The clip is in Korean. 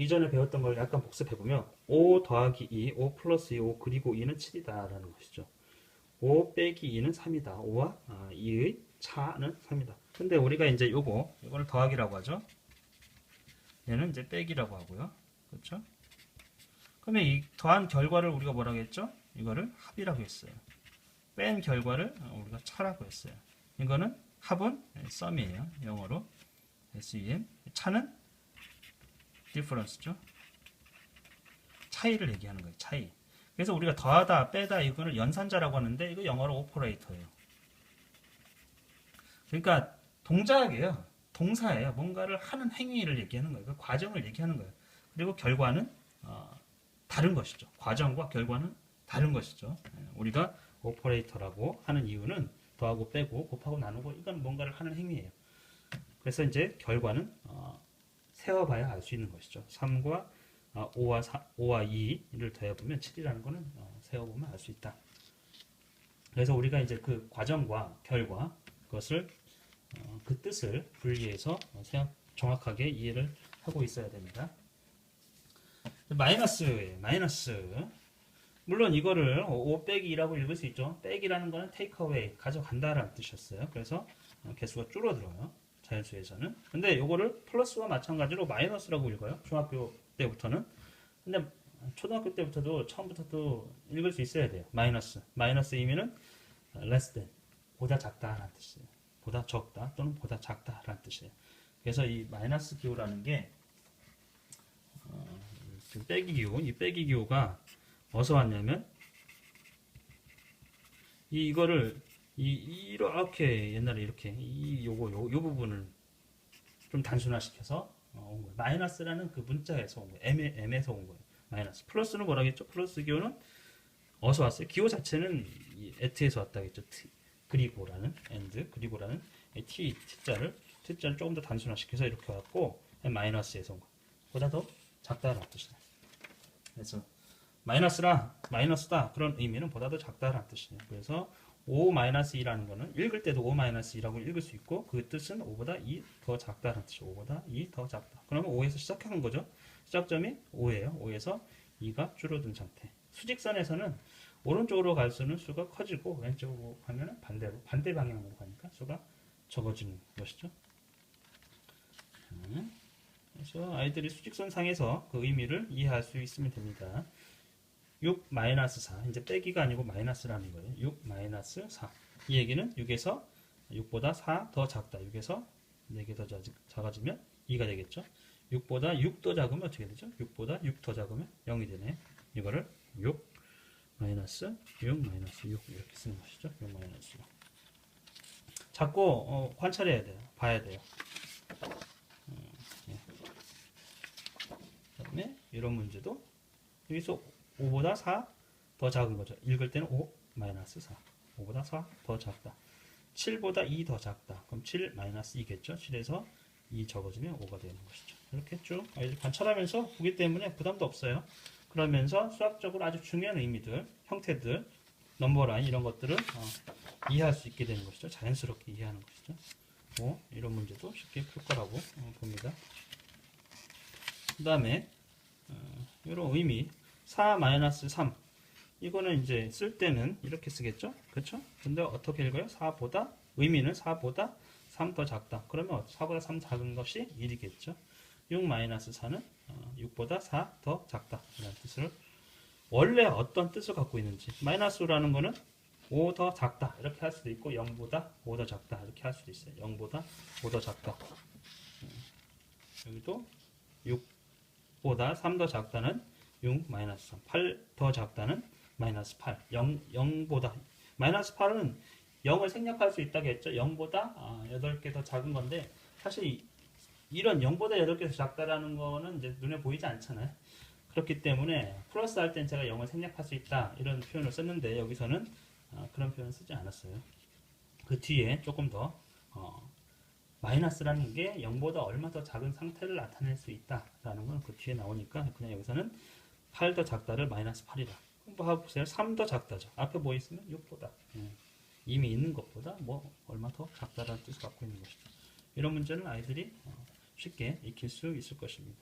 이전에 배웠던 걸 약간 복습해보면 5 더하기 2, 5 플러스 2, 5 그리고 2는 7이다 라는 것이죠. 5 빼기 2는 3이다. 5와 2의 차는 3이다. 근데 우리가 이제 요거, 이거를 더하기라고 하죠. 얘는 이제 빼기라고 하고요. 그렇죠? 그러면 이 더한 결과를 우리가 뭐라고 했죠? 이거를 합이라고 했어요. 뺀 결과를 우리가 차라고 했어요. 이거는 합은 썸이에요. 영어로 SEM. 차는 difference죠. 차이를 얘기하는 거예요. 차이. 그래서 우리가 더하다, 빼다 이거를 연산자라고 하는데 이거 영어로 오퍼레이터예요. 그러니까 동작이에요. 동사예요. 뭔가를 하는 행위를 얘기하는 거예요. 그 과정을 얘기하는 거예요. 그리고 결과는 어, 다른 것이죠. 과정과 결과는 다른 것이죠. 예, 우리가 오퍼레이터라고 하는 이유는 더하고 빼고 곱하고 나누고 이건 뭔가를 하는 행위예요. 그래서 이제 결과는 어, 세어봐야 알 수 있는 것이죠. 3과 어, 5와 4, 5와 2를 더해보면 7이라는 거는 어, 세어보면 알 수 있다. 그래서 우리가 이제 그 과정과 결과 그것을 어, 그 뜻을 분리해서 어, 정확하게 이해를 하고 있어야 됩니다. 마이너스예요. 마이너스. 물론 이거를 5 빼기 2라고 읽을 수 있죠. 빼기라는 거는 away, 가져간다라는 뜻이었어요. 그래서 어, 개수가 줄어들어요. 자연수에서는. 근데 이거를 플러스와 마찬가지로 마이너스라고 읽어요. 중학교 때부터는. 근데 초등학교 때부터도 처음부터도 읽을 수 있어야 돼요. 마이너스. 마이너스이면은 less than, 보다 작다라는 뜻이에요. 보다 적다 또는 보다 작다라는 뜻이에요. 그래서 이 마이너스 기호라는 게 어, 지금 빼기 기호, 이 빼기 기호가 어디서 왔냐면 이 이거를 이 이렇게 옛날에 이렇게 이 요거 요, 요 부분을 좀 단순화시켜서 어, 온 거예요. 마이너스라는 그 문자에서 온 거예요. M, M에서 온 거예요. 마이너스. 플러스는 뭐라겠죠? 플러스 기호는 어디서 왔어요? 기호 자체는 이 at에서 왔다겠죠. 그리고라는 and 그리고라는 이 t t자를 t자를 조금 더 단순화시켜서 이렇게 왔고 마이너스에서 온 거. 보다 더 작다라는 뜻이에요. 그래서 마이너스라 마이너스다 그런 의미는 보다 더 작다라는 뜻이에요. 그래서 5-2라는 거는 읽을 때도 5-2라고 읽을 수 있고 그 뜻은 5보다 2 더 작다라는 뜻이에요. 5보다 2 더 작다. 그러면 5에서 시작하는 거죠. 시작점이 5예요. 5에서 2가 줄어든 상태. 수직선에서는 오른쪽으로 갈수는 수가 커지고 왼쪽으로 가면 반대로 반대 방향으로 가니까 수가 적어지는 것이죠. 음, 그래서 아이들이 수직선 상에서 그 의미를 이해할 수 있으면 됩니다. 6 마이너스 4 이제 빼기가 아니고 마이너스라는 거예요. 6 마이너스 4. 이 얘기는 6에서 6보다 4 더 작다. 6에서 4개 더 작아지면 2가 되겠죠. 6보다 6 더 작으면 어떻게 되죠? 6보다 6 더 작으면 0이 되네. 이거를 6 마이너스 6 마이너스 6 이렇게 쓰는 것이죠. 6 마이너스 6. 자꾸 어, 관찰해야 돼요. 봐야 돼요. 음, 예. 그 다음에 이런 문제도 여기서 5보다 4 더 작은 거죠. 읽을 때는 5 마이너스 4. 5보다 4 더 작다. 7보다 2 더 작다. 그럼 7 마이너스 2겠죠. 7에서 2 적어지면 5가 되는 것이죠. 이렇게 쭉 관찰하면서 보기 때문에 부담도 없어요. 그러면서 수학적으로 아주 중요한 의미들, 형태들, 넘버라인 이런 것들을 어, 이해할 수 있게 되는 것이죠. 자연스럽게 이해하는 것이죠. 뭐 이런 문제도 쉽게 풀 거라고 어, 봅니다. 그 다음에 어, 이런 의미 4-3 이거는 이제 쓸 때는 이렇게 쓰겠죠? 그렇죠 근데 어떻게 읽어요? 4보다 의미는 4보다 3 더 작다. 그러면 4보다 3 작은 것이 1이겠죠? 6-4는 6보다 4 더 작다 이런 뜻을 원래 어떤 뜻을 갖고 있는지. 마이너스라는 거는 5 더 작다. 이렇게 할 수도 있고 0보다 5 더 작다. 이렇게 할 수도 있어요. 0보다 5 더 작다. 음, 여기도 6보다 3 더 작다는 6 마이너스 3 8 더 작다는 마이너스 8 0, 0보다. 마이너스 8은 0을 생략할 수 있다고 했죠. 0보다 8개 더 작은 건데 사실 이런 0보다 8개 더 작다라는 거는 이제 눈에 보이지 않잖아요. 그렇기 때문에 플러스 할 땐 제가 0을 생략할 수 있다 이런 표현을 썼는데 여기서는 어, 그런 표현을 쓰지 않았어요. 그 뒤에 조금 더 어, 마이너스라는 게 0보다 얼마 더 작은 상태를 나타낼 수 있다라는 건 그 뒤에 나오니까 그냥 여기서는 8 더 작다를 마이너스 8이라. 한번 보세요. 3 더 작다죠. 앞에 뭐 있으면 6보다. 예. 이미 있는 것보다 뭐 얼마 더 작다라는 뜻을 갖고 있는 것이죠. 이런 문제는 아이들이 어, 쉽게 익힐 수 있을 것입니다.